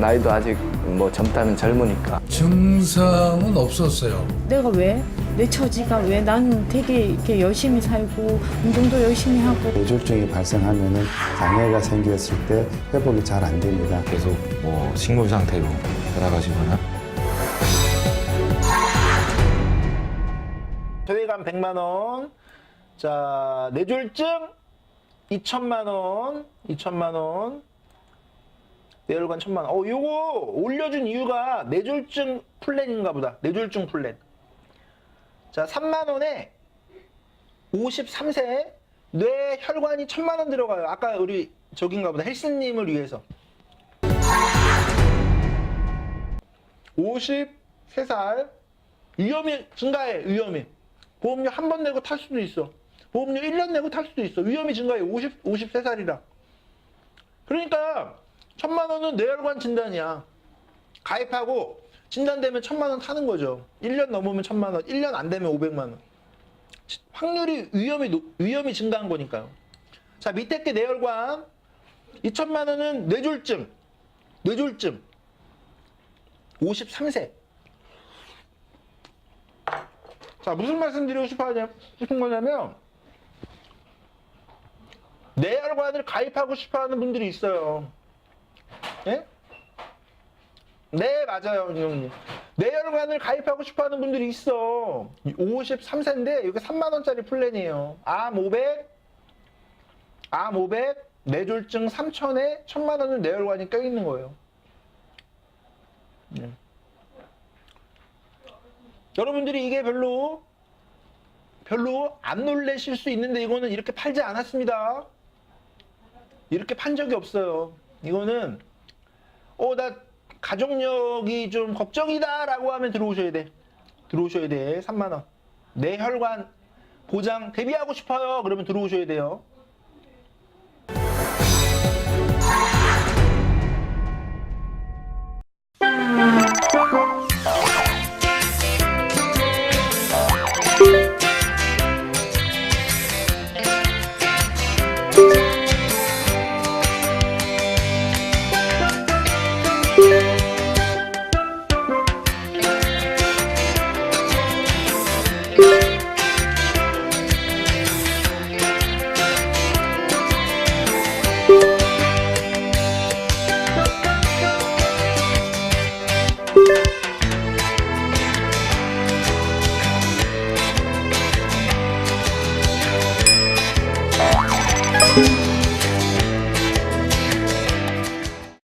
나이도 아직 뭐 젊다면 젊으니까 증상은 없었어요. 내가 왜? 내 처지가 왜? 나는 되게 이렇게 열심히 살고 운동도 열심히 하고 뇌졸중이 발생하면은 장애가 생겼을 때 회복이 잘 안 됩니다. 계속 뭐 식물 상태로 돌아가시거나 소외감 100만 원. 자, 뇌졸중 2천만 원. 2천만 원. 뇌혈관 1천만 원. 어, 요거 올려준 이유가 뇌졸중 플랜인가 보다. 뇌졸중 플랜. 자, 3만 원에 53세 뇌혈관이 1천만 원 들어가요. 아까 우리 저긴가 보다. 헬스님을 위해서. 53살 위험이 증가해 위험이 보험료 한 번 내고 탈 수도 있어 보험료 1년 내고 탈 수도 있어 위험이 증가해 50, 53살이라 그러니까 천만 원은 뇌혈관 진단이야. 가입하고 진단되면 천만 원 타는 거죠. 1년 넘으면 천만 원 1년 안 되면 500만 원. 확률이 위험이 높- 위험이 증가한 거니까요. 자 밑에 게 뇌혈관. 2천만 원은 뇌졸중 뇌졸중 53세. 자, 무슨 말씀 드리고 싶어 하냐, 싶은 거냐면, 뇌혈관을 가입하고 싶어 하는 분들이 있어요. 예? 네, 맞아요, 형님. 뇌혈관을 가입하고 싶어 하는 분들이 있어. 53세인데, 이게 3만원짜리 플랜이에요. 암 500, 암 500, 뇌졸중 3천에 1000만원은 뇌혈관이 껴있는 거예요. 네. 여러분들이 이게 별로 별로 안 놀라실 수 있는데 이거는 이렇게 팔지 않았습니다. 이렇게 판 적이 없어요. 이거는 어 나 가족력이 좀 걱정이다라고 하면 들어오셔야 돼. 들어오셔야 돼. 3만 원. 뇌혈관 보장 대비하고 싶어요. 그러면 들어오셔야 돼요. Thank